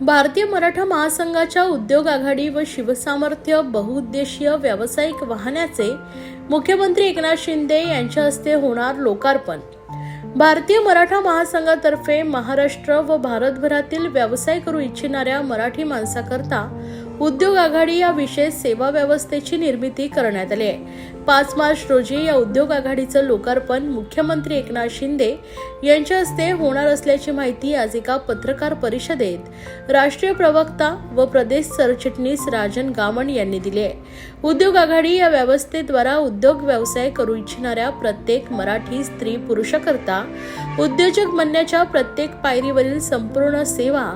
भारतीय मराठा महासंघाच्या उद्योग आघाडी व शिवसामर्थ्य बहुउद्देशीय व्यावसायिक वाहनाचे मुख्यमंत्री एकनाथ शिंदे यांच्या हस्ते होणार लोकार्पण. भारतीय मराठा महासंघातर्फे महाराष्ट्र व भारतभरातील व्यवसाय करू इच्छिणाऱ्या मराठी माणसाकरता उद्योग आघाडी या विशेष सेवा व्यवस्थेची निर्मिती करण्यात आली आहे. पाच मार्च रोजी या उद्योग आघाडीचं लोकार्पण मुख्यमंत्री एकनाथ शिंदे यांच्या हस्ते होणार असल्याची माहिती आज एका पत्रकार परिषदेत राष्ट्रीय प्रवक्ता व प्रदेश सरचिटणीस राजन गामण यांनी दिली आहे. उद्योग आघाडी या व्यवस्थेद्वारा उद्योग व्यवसाय करू इच्छिणाऱ्या प्रत्येक मराठी स्त्री पुरुषाकरता उद्योजक बनण्याच्या प्रत्येक पायरीवरील संपूर्ण सेवा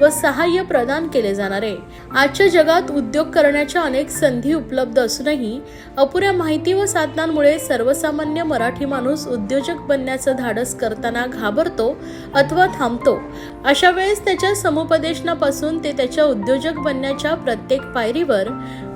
व सहाय्य प्रदान केले जाणार. आहे आजच्या जगात उद्योग करण्याच्या अनेक संधी उपलब्ध असूनही अपुऱ्या माहिती व साधनांमुळे सर्वसामान्य मराठी माणूस उद्योजक बनण्याचं धाडस करताना घाबरतो अथवा थांबतो. अशा वेळेस त्याच्या समुपदेशनापासून ते त्याच्या उद्योजक बनण्याच्या प्रत्येक पायरीवर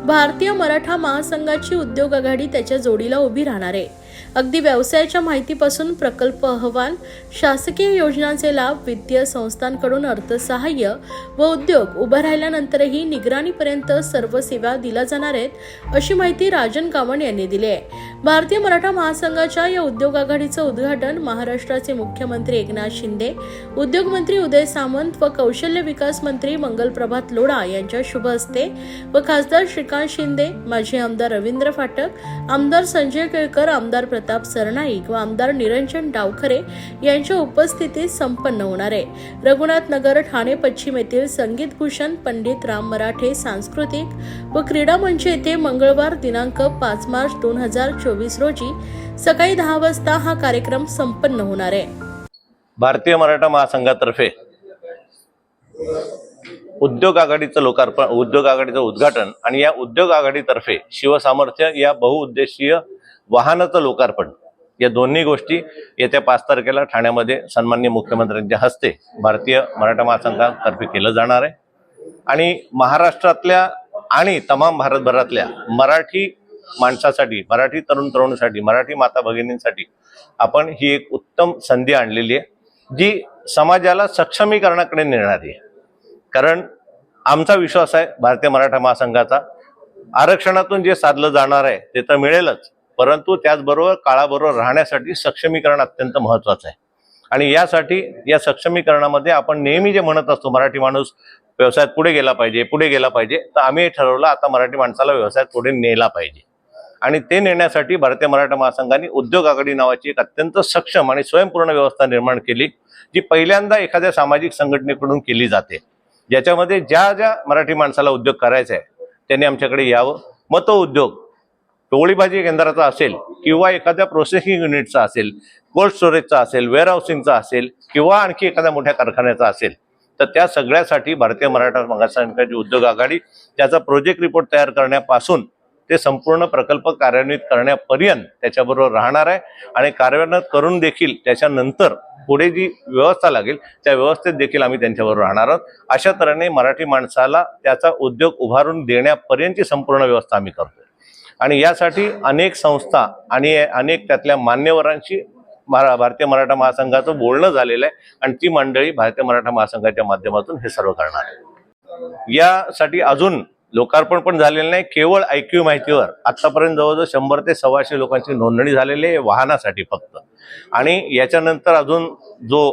भारतीय मराठा महासंघाची उद्योग आघाडी त्याच्या जोडीला उभी राहणार. आहे अगदी व्यवसायाच्या माहितीपासून प्रकल्प अहवाल शासकीय योजनांचे लाभ वित्तीय संस्थांकडून अर्थसहाय्य व उद्योग उभा राहिल्यानंतरही निगराणीपर्यंत सर्व सेवा दिल्या जाणार आहेत अशी माहिती राजन गावण यांनी दिली आहे. भारतीय मराठा महासंघाच्या या उद्योग आघाडीचं उद्घाटन महाराष्ट्राचे मुख्यमंत्री एकनाथ शिंदे उद्योगमंत्री उदय सामंत व कौशल्य विकास मंत्री मंगलप्रभात लोढा यांच्या शुभ हस्ते व खासदार श्रीकांत शिंदे माजी आमदार रवींद्र फाटक आमदार संजय केळकर आमदार प्रताप सरनाईक व आमदार निरंजन डावखरे यांच्या उपस्थितीत संपन्न होणार आहे. रघुनाथ नगर ठाणे पश्चिम येथील संगीत भूषण पंडित राम मराठे सांस्कृतिक व क्रीडा मंच येथे मंगळवार दिनांक पाच मार्च दोन हजार चोवीस रोजी सकाळी दहा वाजता हा कार्यक्रम संपन्न होणार आहे. भारतीय मराठा महासंघातर्फे उद्योग आघाडीचं लोकार्पण उद्योग आघाडीचं उद्घाटन आणि या उद्योग आघाडीतर्फे शिवसामर्थ्य या बहुउद्देशीय वाहनाचं लोकार्पण. या दोन्ही गोष्टी येत्या पाच तारखेला ठाण्यामध्ये सन्माननीय मुख्यमंत्र्यांच्या हस्ते भारतीय मराठा महासंघातर्फे केलं जाणार आहे. आणि महाराष्ट्रातल्या आणि तमाम भारतभरातल्या मराठी माणसासाठी मराठी तरुण तरुणीसाठी मराठी माता भगिनींसाठी आपण ही एक उत्तम संधी आणलेली आहे जी समाजाला सक्षमीकरणाकडे नेणारी आहे. कारण आमचा विश्वास आहे भारतीय मराठा महासंघाचा आरक्षणातून जे साधलं जाणार आहे ते तर मिळेलच. परंतु त्याचबरोबर काळाबरोबर राहण्यासाठी सक्षमीकरण अत्यंत महत्वाचं आहे. आणि यासाठी या सक्षमीकरणामध्ये आपण नेहमी जे म्हणत असतो मराठी माणूस व्यवसायात पुढे गेला पाहिजे पुढे गेला पाहिजे तर आम्ही ठरवलं आता मराठी माणसाला व्यवसायात पुढे नेला पाहिजे. आणि ते नेण्यासाठी भारतीय मराठा महासंघाने उद्योग आघाडी नावाची एक अत्यंत सक्षम आणि स्वयंपूर्ण व्यवस्था निर्माण केली जी पहिल्यांदा एखाद्या सामाजिक संघटनेकडून केली जाते. ज्याच्यामध्ये ज्या ज्या मराठी माणसाला उद्योग करायचा आहे त्यांनी आमच्याकडे यावं. मत उद्योग टोळी भाजी केंद्राचा असेल किंवा एखाद्या प्रोसेसिंग युनिटचा असेल कोल्ड स्टोरेजचा असेल वेअरहाऊसिंगचा असेल किंवा आणखी एखाद्या मोठ्या कारखान्याचा असेल तर त्या सगळ्यासाठी भारतीय मराठा महासंघाची उद्योग आघाडी त्याचा प्रोजेक्ट रिपोर्ट तयार करण्यापासून ते संपूर्ण प्रकल्प कार्यान्वित करण्यापर्यंत त्याच्याबरोबर राहणार आहे. आणि कार्यान्वित करून देखील त्याच्यानंतर पुढे जी व्यवस्था लागेल त्या व्यवस्थेत देखील आम्ही त्यांच्याबरोबर राहणार आहोत. अशा तऱ्हेने मराठी माणसाला त्याचा उद्योग उभारून देण्यापर्यंतची संपूर्ण व्यवस्था आम्ही करतो आणि यासाठी अनेक संस्था आणि अनेक त्यातल्या मान्यवरांशी मरा भारतीय मराठा महासंघाचं बोलणं झालेलं आहे आणि ती मंडळी भारतीय मराठा महासंघाच्या माध्यमातून हे सर्व करणार आहे. यासाठी अजून लोकार्पण पण झालेलं नाही. केवळ ऐक्यू माहितीवर आत्तापर्यंत जवळजवळ शंभर ते सव्वाशे लोकांची नोंदणी झालेली आहे वाहनासाठी फक्त. आणि याच्यानंतर अजून जो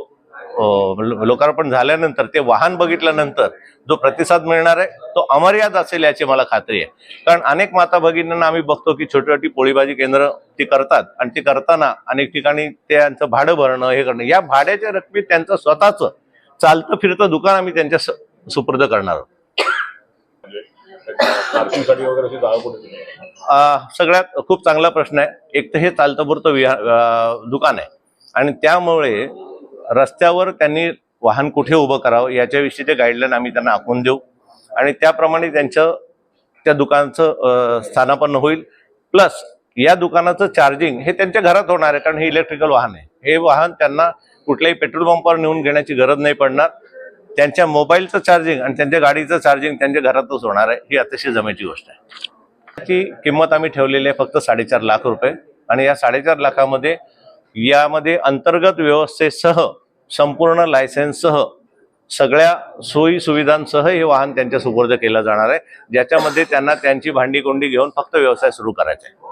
लोकार्पण झाल्यानंतर ते वाहन बघितल्यानंतर जो प्रतिसाद मिळणार आहे तो अमर्याद असेल याची मला खात्री आहे. कारण अनेक माता भगिनींना आम्ही बघतो की छोटी छोटी पोळीभाजी केंद्र ती करतात आणि ती करताना अनेक ठिकाणी त्यांचं भाडं भरणं हे करणं या भाड्याच्या रकमेत त्यांचं स्वतःच चालतं फिरतं दुकान आम्ही त्यांच्या सुपूर्द करणार आहोत. सगळ्यात खूप चांगला प्रश्न आहे. एक तर हे चालतं पुरतं दुकान आहे. आणि त्यामुळे रस्त्यावर त्यांनी वाहन कुठे उभं करावं याच्याविषयीचे गाईडलाईन आम्ही त्यांना आखून देऊ. आणि त्याप्रमाणे त्यांचं त्या दुकानाचं स्थानापन्न होईल. प्लस या दुकानाचं चार्जिंग हे त्यांच्या घरात होणार आहे कारण हे इलेक्ट्रिकल वाहन आहे. हे वाहन त्यांना कुठल्याही पेट्रोल पंपावर नेऊन घेण्याची गरज नाही पडणार. त्यांच्या मोबाईलचं चार्जिंग आणि त्यांच्या गाडीचं चार्जिंग त्यांच्या घरातच होणार आहे ही अतिशय जमेची गोष्ट आहे. त्याची किंमत आम्ही ठेवलेली आहे फक्त साडेचार लाख रुपये. आणि या साडेचार लाखामध्ये यामध्ये अंतर्गत व्यवस्थेसह संपूर्ण लायसन्ससह सगळ्या सोयी सुविधांसह हे वाहन त्यांच्या सुपूर्द केलं जाणार आहे. ज्याच्यामध्ये त्यांना त्यांची भांडी कोंडी घेऊन फक्त व्यवसाय सुरू करायचा आहे.